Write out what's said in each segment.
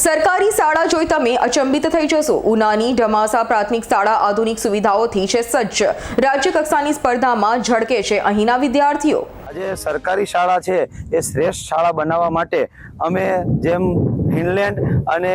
સરકારી શાળા જોઈ તમે અચંબિત થઈ જશો. ઉનાની ઢમાસા પ્રાથમિક શાળા આધુનિક સુવિધાઓથી છે સજ્જ. રાજ્ય કક્ષાની સ્પર્ધામાં ઝળકે છે અહીંના વિદ્યાર્થીઓ. આજે સરકારી શાળા છે, એ શ્રેષ્ઠ શાળા બનાવવા માટે અમે જેમ ફિનલેન્ડ અને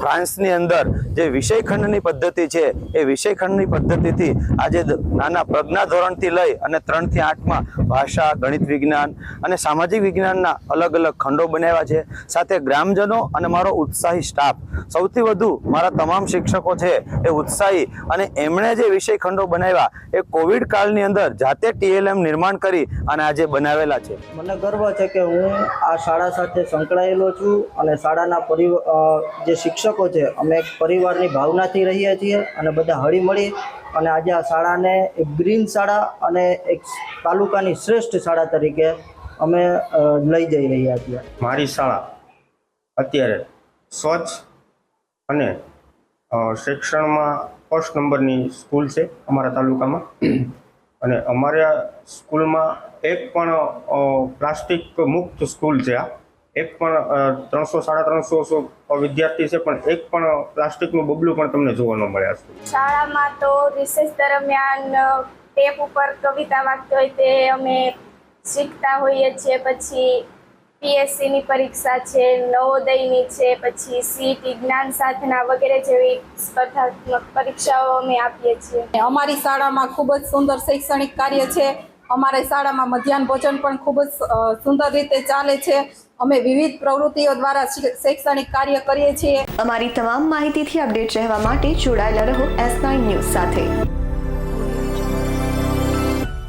ફ્રાન્સની અંદર જે વિષયખંડની પદ્ધતિ છે, એ વિષયખંડની પદ્ધતિથી આજે નાના પ્રજ્ઞા ધોરણથી લઈ અને ત્રણથી આઠમાં ભાષા, ગણિત વિજ્ઞાન અને સામાજિક વિજ્ઞાનના અલગ અલગ ખંડો બનાવ્યા છે. સાથે ગ્રામજનો અને મારો ઉત્સાહી સ્ટાફ સૌથી વધુ મારા તમામ શિક્ષકો છે એ ઉત્સાહી અને એમણે જે વિષય ખંડો બનાવ્યા એ કોવિડ કાળની અંદર જાતે ટીએલએમ નિર્માણ કરી અને આજે બનાવેલા છે. મને ગર્વ છે કે હું આ શાળા સાથે સંકળાયેલો છું અને શાળાના પરિવાર જે શિક્ષકો છે, અમે એક પરિવારની ભાવનાથી રહીએ છીએ અને બધા હળી મળી અને આજે આ શાળાને એક ગ્રીન શાળા અને એક તાલુકાની શ્રેષ્ઠ શાળા તરીકે અમે લઈ જઈ રહ્યા છીએ. મારી શાળા અત્યારે સ્વચ્છ અને શિક્ષણમાં ફર્સ્ટ નંબરની સ્કૂલ છે અમારા તાલુકામાં. અને અમારા સ્કૂલમાં એક પણ પ્લાસ્ટિક મુક્ત સ્કૂલ છે આ. એક પણ ત્રણસો સાડા ત્રણસો સો વિદ્યાર્થી છે પણ એક પણ પ્લાસ્ટિકનું બબલું પણ તમને જોવા ન મળે છે શાળામાં તો રિસેસ દરમિયાન ટેપ ઉપર કવિતા વાંચતી હોય તે અમે શીખતા હોઈએ છીએ પછી પીએસસીની પરીક્ષા છે નવોદયની છે પછી સીટી જ્ઞાન સાધના વગેરે જેવી સ્પર્ધાત્મક પરીક્ષાઓ અમે આપીએ છીએ. અમારી શાળામાં ખૂબ જ સુંદર શૈક્ષણિક કાર્ય છે. અમારી શાળામાં મધ્યાહન ભોજન પણ ખૂબ જ સુંદર રીતે ચાલે છે. અમે વિવિધ પ્રવૃત્તિઓ દ્વારા શૈક્ષણિક કાર્ય કરીએ છીએ. અમારી તમામ માહિતીથી અપડેટ રહેવા માટે જોડાયેલા રહો એસ નાઇન ન્યૂઝ સાથે.